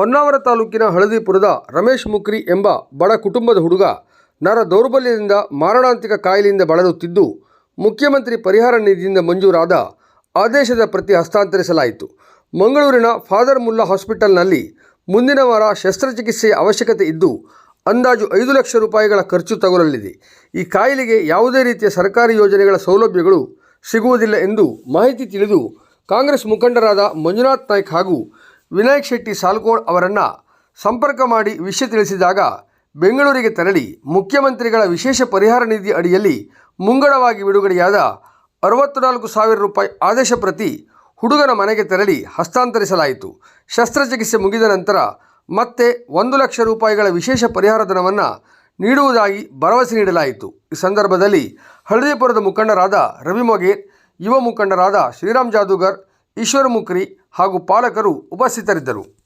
ಹೊನ್ನಾವರ ತಾಲೂಕಿನ ಹಳದಿಪುರದ ರಮೇಶ್ ಮುಕ್ರಿ ಎಂಬ ಬಡ ಕುಟುಂಬದ ಹುಡುಗ ನರ ದೌರ್ಬಲ್ಯದಿಂದ ಮಾರಣಾಂತಿಕ ಕಾಯಿಲೆಯಿಂದ ಬಳಲುತ್ತಿದ್ದು, ಮುಖ್ಯಮಂತ್ರಿ ಪರಿಹಾರ ನಿಧಿಯಿಂದ ಮಂಜೂರಾದ ಆದೇಶದ ಪ್ರತಿ ಹಸ್ತಾಂತರಿಸಲಾಯಿತು. ಮಂಗಳೂರಿನ ಫಾದರ್ ಮುಲ್ಲಾ ಹಾಸ್ಪಿಟಲ್ನಲ್ಲಿ ಮುಂದಿನ ವಾರ ಶಸ್ತ್ರಚಿಕಿತ್ಸೆಯ ಅವಶ್ಯಕತೆ ಇದ್ದು, ಅಂದಾಜು ಐದು ಲಕ್ಷ ರೂಪಾಯಿಗಳ ಖರ್ಚು ತಗುಲಲಿದೆ. ಈ ಕಾಯಿಲೆಗೆ ಯಾವುದೇ ರೀತಿಯ ಸರ್ಕಾರಿ ಯೋಜನೆಗಳ ಸೌಲಭ್ಯಗಳು ಸಿಗುವುದಿಲ್ಲ ಎಂದು ಮಾಹಿತಿ ತಿಳಿದು ಕಾಂಗ್ರೆಸ್ ಮುಖಂಡರಾದ ಮಂಜುನಾಥ್ ನಾಯ್ಕ್ ಹಾಗೂ ವಿನಾಯಕ್ ಶೆಟ್ಟಿ ಸಾಲ್ಕೋಡ್ ಅವರನ್ನು ಸಂಪರ್ಕ ಮಾಡಿ ವಿಷಯ ತಿಳಿಸಿದಾಗ ಬೆಂಗಳೂರಿಗೆ ತೆರಳಿ ಮುಖ್ಯಮಂತ್ರಿಗಳ ವಿಶೇಷ ಪರಿಹಾರ ನಿಧಿ ಅಡಿಯಲ್ಲಿ ಮುಂಗಡವಾಗಿ ಬಿಡುಗಡೆಯಾದ ಅರವತ್ತ್ನಾಲ್ಕು ಸಾವಿರ ರೂಪಾಯಿ ಆದೇಶ ಪ್ರತಿ ಹುಡುಗನ ಮನೆಗೆ ತೆರಳಿ ಹಸ್ತಾಂತರಿಸಲಾಯಿತು. ಶಸ್ತ್ರಚಿಕಿತ್ಸೆ ಮುಗಿದ ನಂತರ ಮತ್ತೆ ಒಂದು ಲಕ್ಷ ರೂಪಾಯಿಗಳ ವಿಶೇಷ ಪರಿಹಾರ ಧನವನ್ನು ನೀಡುವುದಾಗಿ ಭರವಸೆ ನೀಡಲಾಯಿತು. ಈ ಸಂದರ್ಭದಲ್ಲಿ ಹಳದಿಪುರದ ಮುಖಂಡರಾದ ರವಿ ಮೊಗೇರ್ ಯುವ ಮುಖಂಡರಾದ ಶ್ರೀರಾಮ್ ಜಾದೂಗರ್ ಈಶ್ವರ ಮುಕ್ರಿ ಹಾಗೂ ಪಾಲಕರು ಉಪಸ್ಥಿತರಿದ್ದರು.